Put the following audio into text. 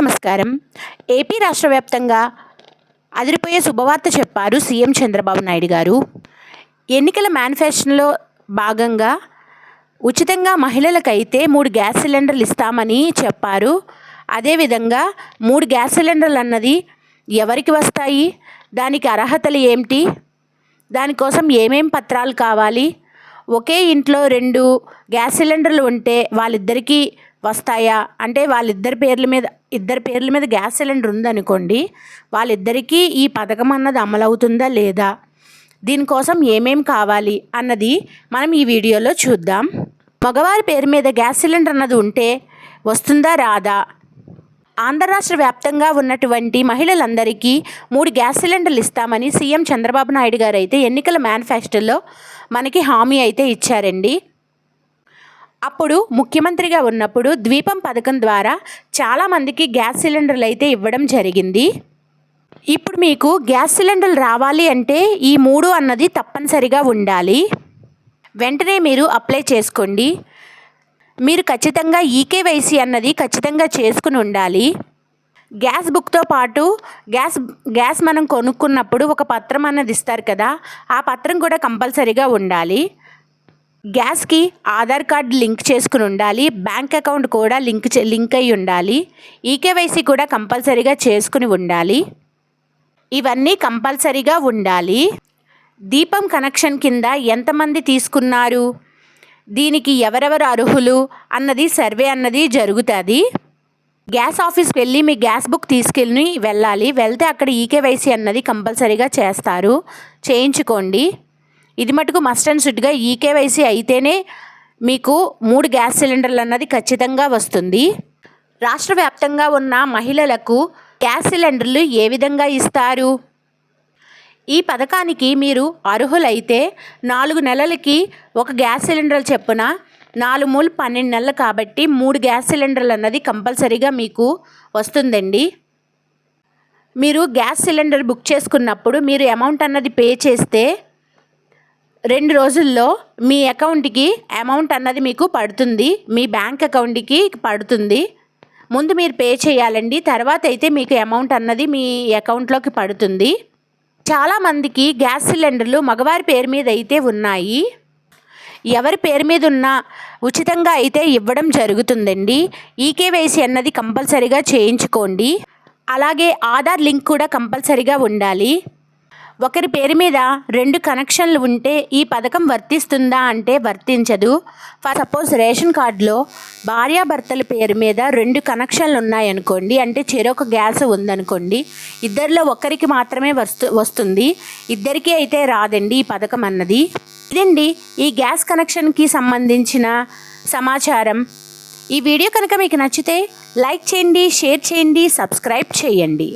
నమస్కారం. ఏపీ రాష్ట్ర వ్యాప్తంగా అదిరిపోయే శుభవార్త చెప్పారు సీఎం చంద్రబాబు నాయుడు గారు. ఎన్నికల మేనిఫెస్టోలో భాగంగా ఉచితంగా మహిళలకైతే మూడు గ్యాస్ సిలిండర్లు ఇస్తామని చెప్పారు. అదేవిధంగా మూడు గ్యాస్ సిలిండర్లు అన్నది ఎవరికి వస్తాయి? దానికి అర్హతలు ఏమిటి? దానికోసం ఏమేం పత్రాలు కావాలి? ఒకే ఇంట్లో రెండు గ్యాస్ సిలిండర్లు ఉంటే వాళ్ళిద్దరికీ వస్తాయా? అంటే వాళ్ళిద్దరి పేర్ల మీద ఇద్దరి పేర్ల మీద గ్యాస్ సిలిండర్ ఉందనుకోండి వాళ్ళిద్దరికీ ఈ పథకం అన్నది అమలవుతుందా లేదా? దీనికోసం ఏమేం కావాలి అన్నది మనం ఈ వీడియోలో చూద్దాం. మగవారి పేరు మీద గ్యాస్ సిలిండర్ అన్నది ఉంటే వస్తుందా రాదా? ఆంధ్ర రాష్ట్ర వ్యాప్తంగా ఉన్నటువంటి మహిళలందరికీ మూడు గ్యాస్ సిలిండర్లు ఇస్తామని సీఎం చంద్రబాబు నాయుడు గారు అయితే ఎన్నికల మేనిఫెస్టోలో మనకి హామీ అయితే ఇచ్చారండి. అప్పుడు ముఖ్యమంత్రిగా ఉన్నప్పుడు ద్వీపం పథకం ద్వారా చాలామందికి గ్యాస్ సిలిండర్లు అయితే ఇవ్వడం జరిగింది. ఇప్పుడు మీకు గ్యాస్ సిలిండర్లు రావాలి అంటే ఈ మూడు అన్నది తప్పనిసరిగా ఉండాలి. వెంటనే మీరు అప్లై చేసుకోండి. మీరు ఖచ్చితంగా ఈకేవైసీ అన్నది ఖచ్చితంగా చేసుకుని ఉండాలి. గ్యాస్ బుక్తో పాటు గ్యాస్ గ్యాస్ మనం కొనుక్కున్నప్పుడు ఒక పత్రం అన్నది ఇస్తారు కదా ఆ పత్రం కూడా కంపల్సరీగా ఉండాలి. గ్యాస్కి ఆధార్ కార్డు లింక్ చేసుకుని ఉండాలి బ్యాంక్ అకౌంట్ కూడా లింక్ చే- లింక్ అయి ఉండాలి ఈకేవైసీ కూడా కంపల్సరీగా చేసుకుని ఉండాలి. ఇవన్నీ కంపల్సరీగా ఉండాలి. దీపం కనెక్షన్ కింద ఎంతమంది తీసుకున్నారు దీనికి ఎవరెవరు అర్హులు అన్నది సర్వే అన్నది జరుగుతుంది. గ్యాస్ ఆఫీస్కి వెళ్ళి మీ గ్యాస్ బుక్ తీసుకెళ్ళి వెళ్ళాలి. వెళ్తే అక్కడ ఈకేవైసీ అన్నది కంపల్సరీగా చేస్తారు. చేయించుకోండి. ఇది మటుకు మస్ట్ అండ్ షుడ్గా ఈకేవైసీ అయితేనే మీకు మూడు గ్యాస్ సిలిండర్లు అన్నది ఖచ్చితంగా వస్తుంది. రాష్ట్ర వ్యాప్తంగా ఉన్న మహిళలకు గ్యాస్ సిలిండర్లు ఏ విధంగా ఇస్తారు? ఈ పథకానికి మీరు అర్హులైతే నాలుగు నెలలకి ఒక గ్యాస్ సిలిండర్ చెప్పున నాలుగు మూలు పన్నెండు నెలలు కాబట్టి మూడు గ్యాస్ సిలిండర్లు అన్నది కంపల్సరీగా మీకు వస్తుందండి. మీరు గ్యాస్ సిలిండర్ బుక్ చేసుకున్నప్పుడు మీరు అమౌంట్ అన్నది పే చేస్తే రెండు రోజుల్లో మీ అకౌంట్కి అమౌంట్ అన్నది మీకు పడుతుంది మీ బ్యాంక్ అకౌంట్కి పడుతుంది. ముందు మీరు పే చేయాలండి తర్వాత అయితే మీకు అమౌంట్ అన్నది మీ అకౌంట్లోకి పడుతుంది. చాలామందికి గ్యాస్ సిలిండర్లు మగవారి పేరు మీద అయితే ఉన్నాయి. ఎవరి పేరు మీద ఉన్నా ఉచితంగా అయితే ఇవ్వడం జరుగుతుందండి. ఈకేవైసీ అన్నది కంపల్సరీగా చేయించుకోండి. అలాగే ఆధార్ లింక్ కూడా కంపల్సరీగా ఉండాలి. ఒకరి పేరు మీద రెండు కనెక్షన్లు ఉంటే ఈ పథకం వర్తిస్తుందా అంటే వర్తించదు. ఫర్ సపోజ్ రేషన్ కార్డులో భార్యాభర్తల పేరు మీద రెండు కనెక్షన్లు ఉన్నాయనుకోండి అంటే చెరొక గ్యాస్ ఉందనుకోండి ఇద్దరిలో ఒకరికి మాత్రమే వస్తు వస్తుంది. ఇద్దరికీ అయితే రాదండి ఈ పథకం అన్నది. ఇదండి ఈ గ్యాస్ కనెక్షన్కి సంబంధించిన సమాచారం. ఈ వీడియో కనుక మీకు నచ్చితే లైక్ చేయండి షేర్ చేయండి సబ్స్క్రైబ్ చేయండి.